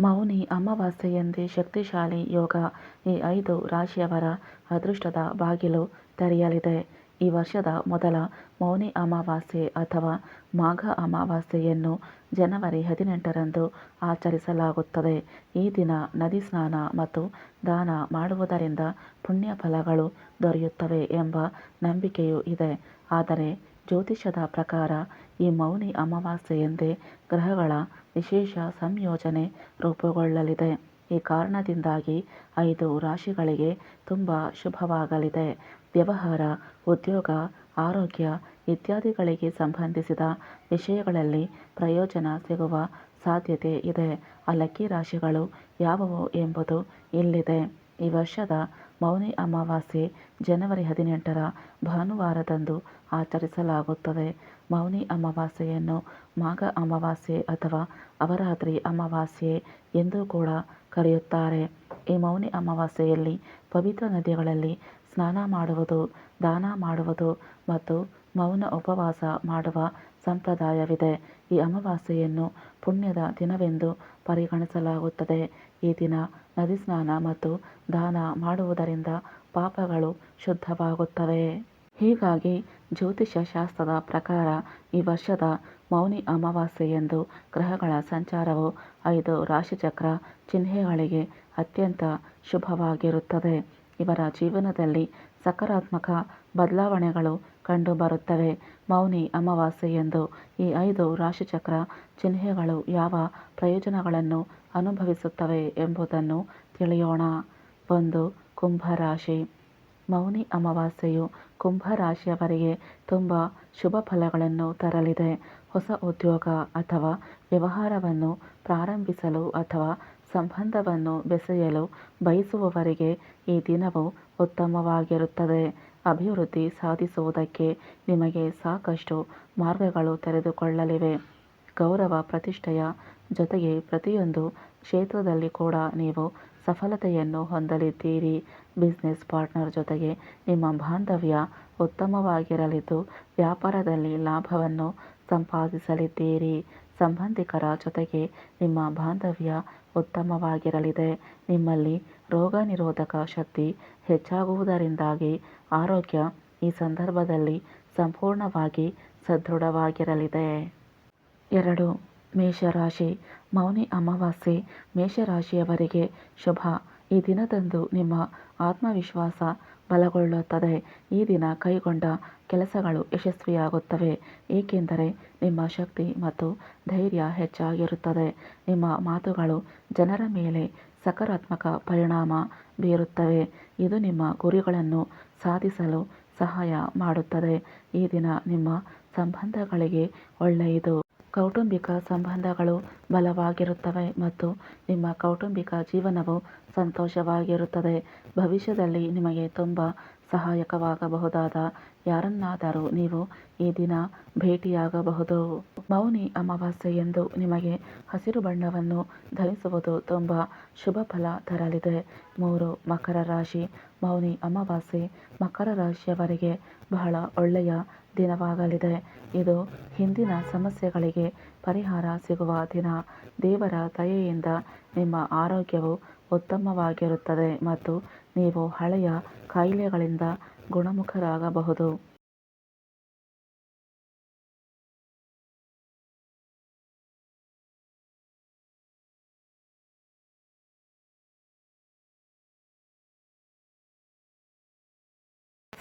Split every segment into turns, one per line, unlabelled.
ಮೌನಿ ಅಮಾವಾಸ್ಯೆಯಂದೇ ಶಕ್ತಿಶಾಲಿ ಯೋಗ ಈ ಐದು ರಾಶಿಯವರ ಅದೃಷ್ಟದ ಬಾಗಿಲು ತೆರೆಯಲಿದೆ. ಈ ವರ್ಷದ ಮೊದಲ ಮೌನಿ ಅಮಾವಾಸ್ಯೆ ಅಥವಾ ಮಾಘ ಅಮಾವಾಸ್ಯೆಯನ್ನು ಜನವರಿ ಹದಿನೆಂಟರಂದು ಆಚರಿಸಲಾಗುತ್ತದೆ. ಈ ದಿನ ನದಿ ಸ್ನಾನ ಮತ್ತು ದಾನ ಮಾಡುವುದರಿಂದ ಪುಣ್ಯ ಫಲಗಳು ದೊರೆಯುತ್ತವೆ ಎಂಬ ನಂಬಿಕೆಯೂ ಇದೆ. ಆದರೆ ಜ್ಯೋತಿಷ್ಯದ ಪ್ರಕಾರ ಈ ಮೌನಿ ಅಮಾವಾಸ್ಯೆಯಂದೇ ಗ್ರಹಗಳ ವಿಶೇಷ ಸಂಯೋಜನೆ ರೂಪುಗೊಳ್ಳಲಿದೆ. ಈ ಕಾರಣದಿಂದಾಗಿ ಐದು ರಾಶಿಗಳಿಗೆ ತುಂಬ ಶುಭವಾಗಲಿದೆ. ವ್ಯವಹಾರ, ಉದ್ಯೋಗ, ಆರೋಗ್ಯ ಇತ್ಯಾದಿಗಳಿಗೆ ಸಂಬಂಧಿಸಿದ ವಿಷಯಗಳಲ್ಲಿ ಪ್ರಯೋಜನ ಸಿಗುವ ಸಾಧ್ಯತೆ ಇದೆ. ಆ ಲಕ್ಕಿ ರಾಶಿಗಳು ಯಾವುವು ಎಂಬುದು ಇಲ್ಲಿದೆ. ಈ ವರ್ಷದ ಮೌನಿ ಅಮಾವಾಸ್ಯೆ, ಜನವರಿ ಹದಿನೆಂಟರ ಭಾನುವಾರದಂದು ಆಚರಿಸಲಾಗುತ್ತದೆ. ಮೌನಿ ಅಮಾವಾಸ್ಯೆಯನ್ನು ಮಾಘ ಅಮಾವಾಸ್ಯೆ ಅಥವಾ ಅವರಾತ್ರಿ ಅಮಾವಾಸ್ಯೆ ಎಂದೂ ಕೂಡ ಕರೆಯುತ್ತಾರೆ. ಈ ಮೌನಿ ಅಮಾವಾಸ್ಯೆಯಲ್ಲಿ ಪವಿತ್ರ ನದಿಗಳಲ್ಲಿ ಸ್ನಾನ ಮಾಡುವುದು, ದಾನ ಮಾಡುವುದು ಮತ್ತು ಮೌನ ಉಪವಾಸ ಮಾಡುವ ಸಂಪ್ರದಾಯವಿದೆ. ಈ ಅಮಾವಾಸ್ಯೆಯನ್ನು ಪುಣ್ಯದ ದಿನವೆಂದು ಪರಿಗಣಿಸಲಾಗುತ್ತದೆ. ಈ ದಿನ ನದಿ ಸ್ನಾನ ಮತ್ತು ದಾನ ಮಾಡುವುದರಿಂದ ಪಾಪಗಳು ಶುದ್ಧವಾಗುತ್ತವೆ. ಹೀಗಾಗಿ ಜ್ಯೋತಿಷ್ಯ ಶಾಸ್ತ್ರದ ಪ್ರಕಾರ ಈ ವರ್ಷದ ಮೌನಿ ಅಮಾವಾಸ್ಯೆಯಂದು ಗ್ರಹಗಳ ಸಂಚಾರವು ಐದು ರಾಶಿಚಕ್ರ ಚಿಹ್ನೆಗಳಿಗೆ ಅತ್ಯಂತ ಶುಭವಾಗಿರುತ್ತದೆ. ಇವರ ಜೀವನದಲ್ಲಿ ಸಕಾರಾತ್ಮಕ ಬದಲಾವಣೆಗಳು ಕಂಡುಬರುತ್ತವೆ. ಮೌನಿ ಅಮಾವಾಸ್ಯೆಯಂದು ಈ ಐದು ರಾಶಿಚಕ್ರ ಚಿಹ್ನೆಗಳು ಯಾವ ಪ್ರಯೋಜನಗಳನ್ನು ಅನುಭವಿಸುತ್ತವೆ ಎಂಬುದನ್ನು ತಿಳಿಯೋಣ. ಒಂದು ಕುಂಭರಾಶಿ. ಮೌನಿ ಅಮಾವಾಸ್ಯೆಯು ಕುಂಭ ರಾಶಿಯವರಿಗೆ ತುಂಬ ಶುಭ ಫಲಗಳನ್ನು ತರಲಿದೆ. ಹೊಸ ಉದ್ಯೋಗ ಅಥವಾ ವ್ಯವಹಾರವನ್ನು ಪ್ರಾರಂಭಿಸಲು ಅಥವಾ ಸಂಬಂಧವನ್ನು ಬೆಸೆಯಲು ಬಯಸುವವರಿಗೆ ಈ ದಿನವು ಉತ್ತಮವಾಗಿರುತ್ತದೆ. ಅಭಿವೃದ್ಧಿ ಸಾಧಿಸುವುದಕ್ಕೆ ನಿಮಗೆ ಸಾಕಷ್ಟು ಮಾರ್ಗಗಳು ತೆರೆದುಕೊಳ್ಳಲಿವೆ. ಗೌರವ ಪ್ರತಿಷ್ಠೆಯ ಜೊತೆಗೆ ಪ್ರತಿಯೊಂದು ಕ್ಷೇತ್ರದಲ್ಲಿ ಕೂಡ ನೀವು ಸಫಲತೆಯನ್ನು ಹೊಂದಲಿದ್ದೀರಿ. ಬಿಸ್ನೆಸ್ ಪಾರ್ಟ್ನರ್ ಜೊತೆಗೆ ನಿಮ್ಮ ಬಾಂಧವ್ಯ ಉತ್ತಮವಾಗಿರಲಿದ್ದು, ವ್ಯಾಪಾರದಲ್ಲಿ ಲಾಭವನ್ನು ಸಂಪಾದಿಸಲಿದ್ದೀರಿ. ಸಂಬಂಧಿಕರ ಜೊತೆಗೆ ನಿಮ್ಮ ಬಾಂಧವ್ಯ ಉತ್ತಮವಾಗಿರಲಿದೆ. ನಿಮ್ಮಲ್ಲಿ ರೋಗ ನಿರೋಧಕ ಶಕ್ತಿ ಹೆಚ್ಚಾಗುವುದರಿಂದಾಗಿ ಆರೋಗ್ಯ ಈ ಸಂದರ್ಭದಲ್ಲಿ ಸಂಪೂರ್ಣವಾಗಿ ಸದೃಢವಾಗಿರಲಿದೆ. ಎರಡು ಮೇಷರಾಶಿ, ಮೌನಿ ಅಮಾವಾಸ್ಯೆ, ಮೇಷರಾಶಿಯವರಿಗೆ ಶುಭ. ಈ ದಿನದಂದು ನಿಮ್ಮ ಆತ್ಮವಿಶ್ವಾಸ ಬಲಗೊಳ್ಳುತ್ತದೆ. ಈ ದಿನ ಕೈಗೊಂಡ ಕೆಲಸಗಳು ಯಶಸ್ವಿಯಾಗುತ್ತವೆ. ಏಕೆಂದರೆ ನಿಮ್ಮ ಶಕ್ತಿ ಮತ್ತು ಧೈರ್ಯ ಹೆಚ್ಚಾಗಿರುತ್ತದೆ. ನಿಮ್ಮ ಮಾತುಗಳು ಜನರ ಮೇಲೆ ಸಕಾರಾತ್ಮಕ ಪರಿಣಾಮ ಬೀರುತ್ತವೆ. ಇದು ನಿಮ್ಮ ಗುರಿಗಳನ್ನು ಸಾಧಿಸಲು ಸಹಾಯ ಮಾಡುತ್ತದೆ. ಈ ದಿನ ನಿಮ್ಮ ಸಂಬಂಧಗಳಿಗೆ ಒಳ್ಳೆಯದು. ಕೌಟುಂಬಿಕ ಸಂಬಂಧಗಳು ಬಲವಾಗಿರುತ್ತವೆ ಮತ್ತು ನಿಮ್ಮ ಕೌಟುಂಬಿಕ ಜೀವನವು ಸಂತೋಷವಾಗಿರುತ್ತದೆ. ಭವಿಷ್ಯದಲ್ಲಿ ನಿಮಗೆ ತುಂಬ ಸಹಾಯಕವಾಗಬಹುದಾದ ಯಾರನ್ನಾದರೂ ನೀವು ಈ ದಿನ ಭೇಟಿಯಾಗಬಹುದು. ಮೌನಿ ಅಮಾವಾಸ್ಯೆ ಅಮಾವಾಸ್ಯೆಯಂದು ನಿಮಗೆ ಹಸಿರು ಬಣ್ಣವನ್ನು ಧರಿಸುವುದು ತುಂಬ ಶುಭ ಫಲ ತರಲಿದೆ. ಮೂರು ಮಕರ ರಾಶಿ. ಮೌನಿ ಅಮಾವಾಸ್ಯೆ ಮಕರ ರಾಶಿಯವರಿಗೆ ಬಹಳ ಒಳ್ಳೆಯ ದಿನವಾಗಲಿದೆ. ಇದು ಹಿಂದಿನ ಸಮಸ್ಯೆಗಳಿಗೆ ಪರಿಹಾರ ಸಿಗುವ ದಿನ. ದೇವರ ದಯೆಯಿಂದ ನಿಮ್ಮ ಆರೋಗ್ಯವು ಉತ್ತಮವಾಗಿರುತ್ತದೆ ಮತ್ತು ನೀವು ಹಳೆಯ ಕಾಯಿಲೆಗಳಿಂದ ಗುಣಮುಖರಾಗಬಹುದು.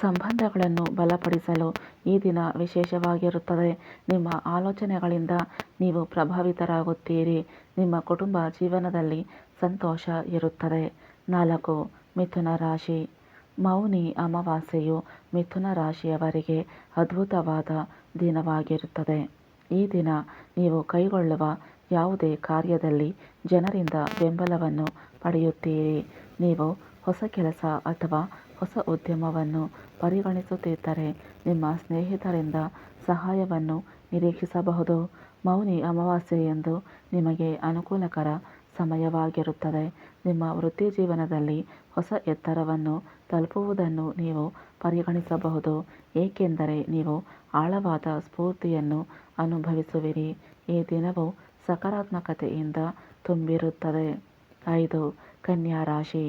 ಸಂಬಂಧಗಳನ್ನು ಬಲಪಡಿಸಲು ಈ ದಿನ ವಿಶೇಷವಾಗಿರುತ್ತದೆ. ನಿಮ್ಮ ಆಲೋಚನೆಗಳಿಂದ ನೀವು ಪ್ರಭಾವಿತರಾಗುತ್ತೀರಿ. ನಿಮ್ಮ ಕುಟುಂಬ ಜೀವನದಲ್ಲಿ ಸಂತೋಷ ಇರುತ್ತದೆ. ನಾಲ್ಕು, ಮಿಥುನ ರಾಶಿ. ಮೌನಿ ಅಮಾವಾಸ್ಯೆಯು ಮಿಥುನ ರಾಶಿಯವರಿಗೆ ಅದ್ಭುತವಾದ ದಿನವಾಗಿರುತ್ತದೆ. ಈ ದಿನ ನೀವು ಕೈಗೊಳ್ಳುವ ಯಾವುದೇ ಕಾರ್ಯದಲ್ಲಿ ಜನರಿಂದ ಬೆಂಬಲವನ್ನು ಪಡೆಯುತ್ತೀರಿ. ನೀವು ಹೊಸ ಕೆಲಸ ಅಥವಾ ಹೊಸ ಉದ್ಯಮವನ್ನು ಪರಿಗಣಿಸುತ್ತಿದ್ದರೆ ನಿಮ್ಮ ಸ್ನೇಹಿತರಿಂದ ಸಹಾಯವನ್ನು ನಿರೀಕ್ಷಿಸಬಹುದು. ಮೌನಿ ಅಮಾವಾಸ್ಯೆಯಂದು ನಿಮಗೆ ಅನುಕೂಲಕರ ಸಮಯವಾಗಿರುತ್ತದೆ. ನಿಮ್ಮ ವೃತ್ತಿ ಜೀವನದಲ್ಲಿ ಹೊಸ ಎತ್ತರವನ್ನು ತಲುಪುವುದನ್ನು ನೀವು ಪರಿಗಣಿಸಬಹುದು, ಏಕೆಂದರೆ ನೀವು ಆಳವಾದ ಸ್ಫೂರ್ತಿಯನ್ನು ಅನುಭವಿಸುವಿರಿ. ಈ ದಿನವು ಸಕಾರಾತ್ಮಕತೆಯಿಂದ ತುಂಬಿರುತ್ತದೆ. ಐದು, ಕನ್ಯಾ ರಾಶಿ.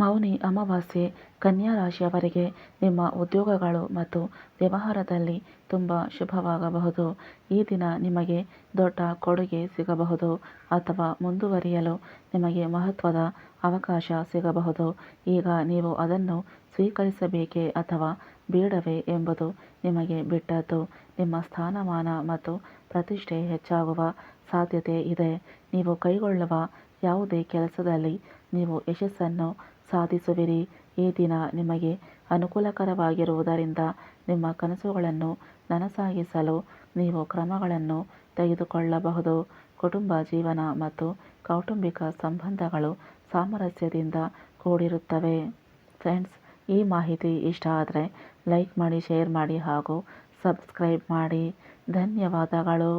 ಮೌನಿ ಅಮಾವಾಸ್ಯೆ ಕನ್ಯಾ ರಾಶಿಯವರಿಗೆ ನಿಮ್ಮ ಉದ್ಯೋಗಗಳು ಮತ್ತು ವ್ಯವಹಾರದಲ್ಲಿ ತುಂಬ ಶುಭವಾಗಬಹುದು. ಈ ದಿನ ನಿಮಗೆ ದೊಡ್ಡ ಕೊಡುಗೆ ಸಿಗಬಹುದು ಅಥವಾ ಮುಂದುವರಿಯಲು ನಿಮಗೆ ಮಹತ್ವದ ಅವಕಾಶ ಸಿಗಬಹುದು. ಈಗ ನೀವು ಅದನ್ನು ಸ್ವೀಕರಿಸಬೇಕೇ ಅಥವಾ ಬೇಡವೇ ಎಂಬುದು ನಿಮಗೆ ಬಿಟ್ಟದ್ದು. ನಿಮ್ಮ ಸ್ಥಾನಮಾನ ಮತ್ತು ಪ್ರತಿಷ್ಠೆ ಹೆಚ್ಚಾಗುವ ಸಾಧ್ಯತೆ ಇದೆ. ನೀವು ಕೈಗೊಳ್ಳುವ ಯಾವುದೇ ಕೆಲಸದಲ್ಲಿ ನೀವು ಯಶಸ್ಸನ್ನು ಸಾಧಿಸುವಿರಿ. ಈ ದಿನ ನಿಮಗೆ ಅನುಕೂಲಕರವಾಗಿರುವುದರಿಂದ ನಿಮ್ಮ ಕನಸುಗಳನ್ನು ನನಸಾಗಿಸಲು ನೀವು ಕ್ರಮಗಳನ್ನು ತೆಗೆದುಕೊಳ್ಳಬಹುದು. ಕುಟುಂಬ ಜೀವನ ಮತ್ತು ಕೌಟುಂಬಿಕ ಸಂಬಂಧಗಳು ಸಾಮರಸ್ಯದಿಂದ ಕೂಡಿರುತ್ತವೆ. ಫ್ರೆಂಡ್ಸ್, ಈ ಮಾಹಿತಿ ಇಷ್ಟ ಆದರೆ ಲೈಕ್ ಮಾಡಿ, ಶೇರ್ ಮಾಡಿ ಹಾಗೂ ಸಬ್ಸ್ಕ್ರೈಬ್ ಮಾಡಿ. ಧನ್ಯವಾದಗಳು.